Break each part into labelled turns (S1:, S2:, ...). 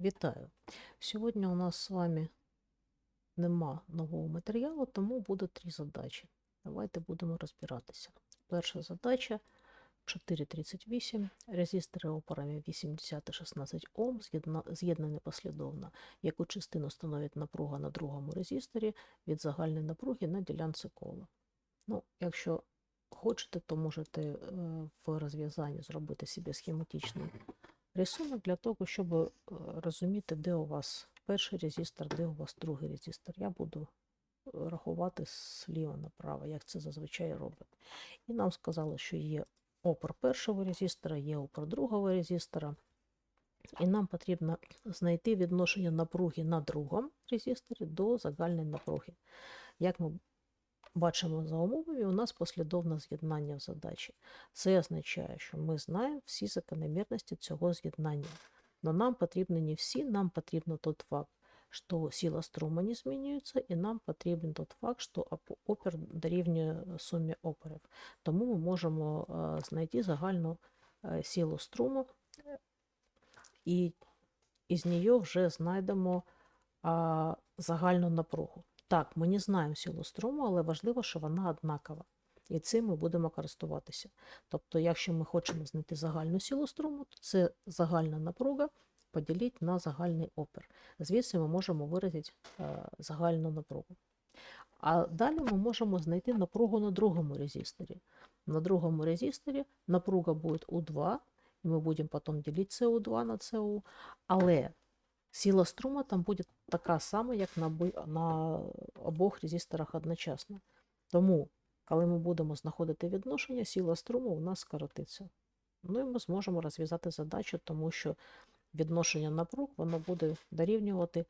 S1: Вітаю! Сьогодні у нас з вами нема нового матеріалу, тому буде три задачі. Давайте будемо розбиратися. Перша задача 4.38. Резистори опорами 80 і 16 Ом з'єдна- з'єднані послідовно. Яку частину становить напруга на другому резисторі від загальної напруги на ділянці кола. Ну, якщо хочете, то можете е, в розв'язанні зробити собі схематичний рисунок для того, щоб е, розуміти, де у вас перший резистор, де у вас другий резистор. Я буду е, рахувати зліва направо, як це зазвичай робить. І нам сказали, що є опор першого резистора, є опор другого резистора. І нам потрібно знайти відношення напруги на другому резисторі до загальної напруги. Як ми бачимо за умовами, у нас послідовне з'єднання в задачі. Це означає, що ми знаємо всі закономірності цього з'єднання. Но нам потрібні не всі, нам потрібен тот факт, що сила струма не змінюється, і нам потрібен тот факт, що оп- опір дорівнює сумі опорів. Тому ми можемо е, знайти загальну е, силу струму, і із неї вже знайдемо загальну напругу. Так, ми не знаємо силу струму, але важливо, що вона однакова. І цим ми будемо користуватися. Тобто, якщо ми хочемо знайти загальну силу струму, то це загальна напруга поділити на загальний опір. Звідси ми можемо виразити е, загальну напругу. А далі ми можемо знайти напругу на другому резисторі. На другому резисторі напруга буде У2, і ми будемо потім ділити СУ2 на СУ, але сила струма там буде така сама, як на, на обох резисторах одночасно. Тому, коли ми будемо знаходити відношення, сила струму у нас скоротиться. Ну і ми зможемо розв'язати задачу, тому що відношення напруг воно буде дорівнювати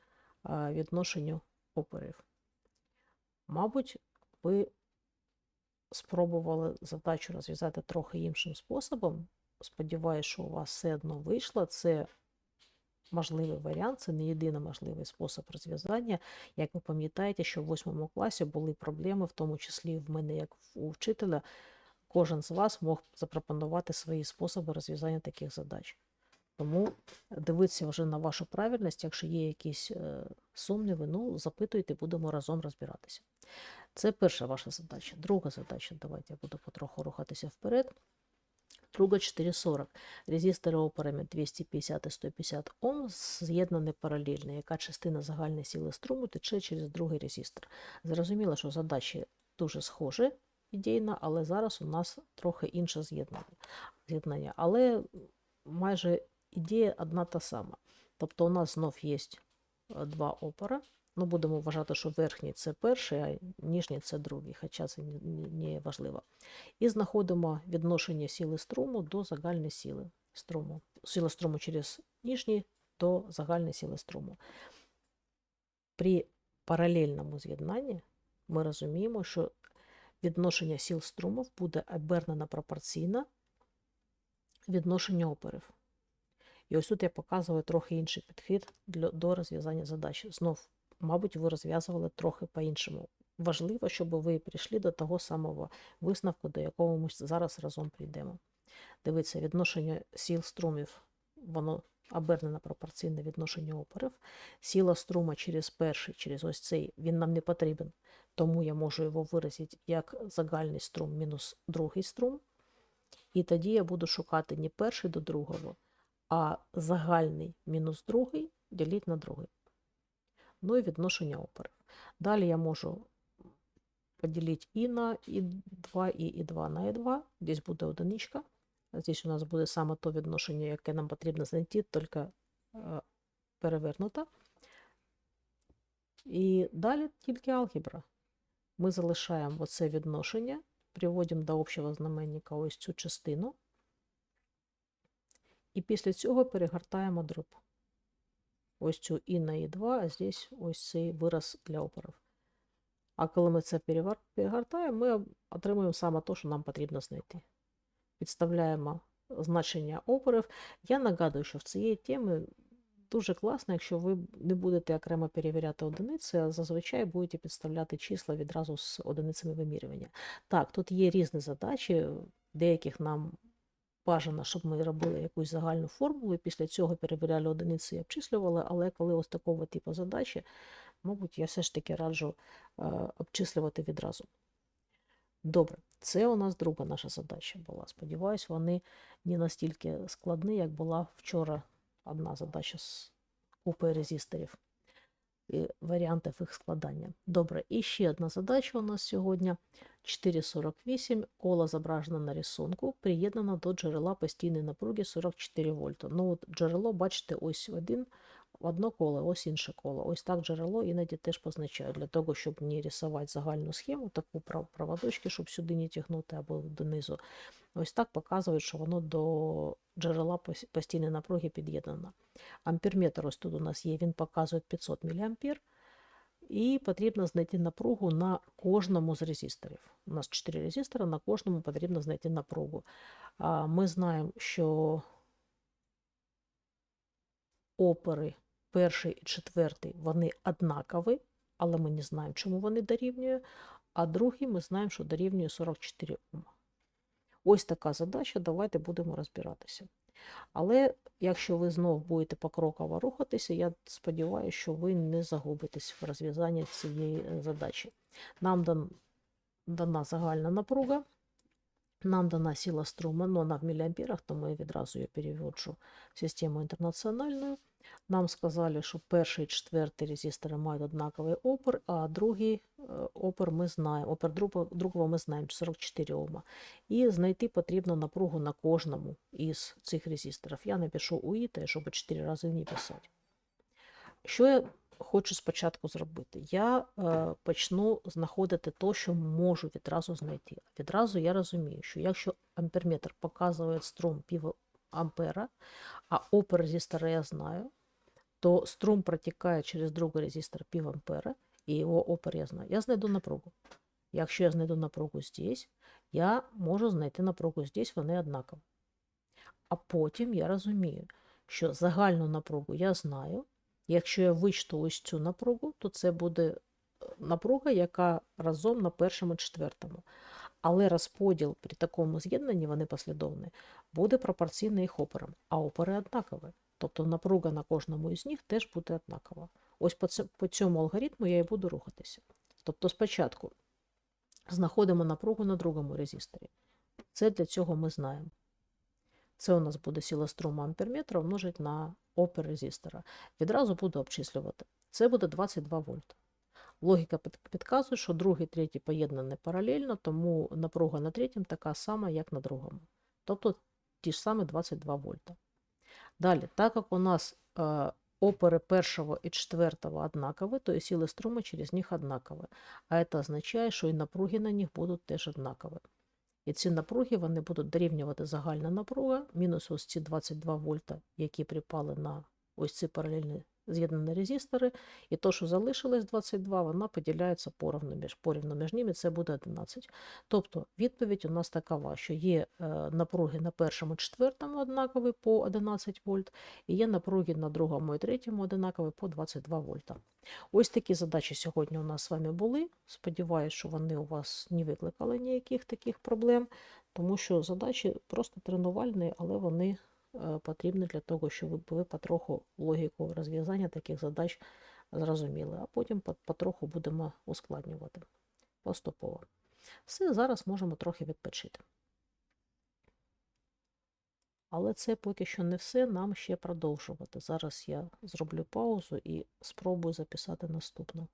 S1: відношенню опорів. Мабуть, ви спробували задачу розв'язати трохи іншим способом. Сподіваюсь, що у вас все одно вийшло. Це можливий варіант, це не єдиний можливий спосіб розв'язання. Як ви пам'ятаєте, що в восьмому класі були проблеми, в тому числі в мене, як у вчителя, кожен з вас мог запропонувати свої способи розв'язання таких задач. Тому дивіться вже на вашу правильність, якщо є якісь е, сумніви, ну запитуйте, будемо разом розбиратися. Це перша ваша задача. Друга задача, давайте я буду потроху рухатися вперед. Друга 440. Резистори опорами 250 і 150 Ом з'єднані паралельно. Яка частина загальної сили струму тече через другий резистор. Зрозуміло, що задачі дуже схожі ідейно, але зараз у нас трохи інше з'єднання. з'єднання. Але майже ідея одна та сама. Тобто у нас знов є е, два опора. Ну, будемо вважати, що верхній це перший, а нижній це другий, хоча це не, важливо. І знаходимо відношення сили струму до загальної сили струму. Сила струму через нижній до загальної сили струму. При паралельному з'єднанні ми розуміємо, що відношення сил струмів буде обернено пропорційно відношенню опорів. І ось тут я показую трохи інший підхід для, до розв'язання задачі. Знов, мабуть, ви розв'язували трохи по-іншому. Важливо, щоб ви прийшли до того самого висновку, до якого ми зараз разом прийдемо. Дивіться, відношення сил струмів, воно обернено пропорційне відношенню опорів. Сила струма через перший, через ось цей, він нам не потрібен, тому я можу його виразити як загальний струм мінус другий струм. І тоді я буду шукати не перший до другого, а загальний мінус другий ділити на другий. Ну і відношення опорів. Далі я можу поділити і на І2, і І2 на І2. Десь буде одиничка. Здесь у нас буде саме то відношення, яке нам потрібно знайти, тільки е, перевернуто. І далі тільки алгебра. Ми залишаємо оце відношення, приводимо до общого знаменника ось цю частину. І після цього перегортаємо дроб. Ось цю і на і2, а здесь ось цей вираз для опорів. А коли ми це перегортаємо, ми отримуємо саме те, що нам потрібно знайти. Підставляємо значення опорів. Я нагадую, що в цієї теми дуже класно, якщо ви не будете окремо перевіряти одиниці, а зазвичай будете підставляти числа відразу з одиницями вимірювання. Так, тут є різні задачі, деяких нам бажано, щоб ми робили якусь загальну формулу, і після цього перевіряли одиниці і обчислювали, але коли ось такого типу задачі, мабуть, я все ж таки раджу е, обчислювати відразу. Добре, це у нас друга наша задача була. Сподіваюсь, вони не настільки складні, як була вчора одна задача з купою резисторів варіантів їх складання. Добре, і ще одна задача у нас сьогодні. 4,48, коло зображено на рисунку, приєднано до джерела постійної напруги 44 вольта. Ну, от джерело, бачите, ось один, одно коло, ось інше коло. Ось так джерело іноді теж позначають, для того, щоб не рисувати загальну схему, таку проводочки, щоб сюди не тягнути або донизу. Ось так показують, що воно до джерела постійної напруги під'єднано. Амперметр ось тут у нас є, він показує 500 мА. І потрібно знайти напругу на кожному з резисторів. У нас 4 резистора, на кожному потрібно знайти напругу. Ми знаємо, що опери перший і четвертий вони однакові, але ми не знаємо, чому вони дорівнюють. А другий ми знаємо, що дорівнює 44 Ома. Ось така задача, давайте будемо розбиратися. Але якщо ви знов будете покроково рухатися, я сподіваюся, що ви не загубитесь в розв'язанні цієї е, задачі. Нам дана загальна напруга, нам дана сила струму, но вона в міліамперах, тому я відразу її переводжу в систему інтернаціональну. Нам сказали, що перший і четвертий резистори мають однаковий опір, а другий е, опір ми знаємо, опір другого, ми знаємо 44 Ома. І знайти потрібно напругу на кожному із цих резисторів. Я напишу УІ, щоб 4 рази не писати. Що я хочу спочатку зробити? Я е, почну знаходити то, що можу відразу знайти. Відразу я розумію, що якщо амперметр показує струм пів ампера, а опір резистора я знаю, то струм протікає через другий резистор пів ампера, і його опір я знаю. Я знайду напругу. Якщо я знайду напругу здесь, я можу знайти напругу здесь, вони однакові. А потім я розумію, що загальну напругу я знаю. Якщо я вичту ось цю напругу, то це буде е, напруга, яка разом на першому четвертому. Але розподіл при такому з'єднанні, вони послідовні, буде пропорційний їх опорам, а опори однакові. Тобто напруга на кожному із них теж буде однакова. Ось по цьому алгоритму я і буду рухатися. Тобто спочатку знаходимо напругу на другому резисторі. Це для цього ми знаємо. Це у нас буде сила струму амперметра умножить на опір резистора. Відразу буду обчислювати. Це буде 22 вольта. Логіка підказує, що другий, третій поєднані паралельно, тому напруга на третьому така сама, як на другому. Тобто ті ж самі 22 вольта. Далі, так як у нас е, опори першого і четвертого однакові, то і сили струму через них однакові. А це означає, що і напруги на них будуть теж однакові. І ці напруги вони будуть дорівнювати загальна напруга, мінус ось ці 22 вольта, які припали на ось ці паралельні з'єднані резистори. І то, що залишилось 22, вона поділяється порівну між, порівну між ними, це буде 11. Тобто відповідь у нас такова, що є е, напруги на першому четвертому однакові по 11 вольт, і є напруги на другому і третьому однакові по 22 вольта. Ось такі задачі сьогодні у нас з вами були. Сподіваюсь, що вони у вас не викликали ніяких таких проблем, тому що задачі просто тренувальні, але вони е, потрібні для того, щоб ви потроху логіку розв'язання таких задач зрозуміли, а потім потроху будемо ускладнювати поступово. Все, зараз можемо трохи відпочити. Але це поки що не все, нам ще продовжувати. Зараз я зроблю паузу і спробую записати наступну.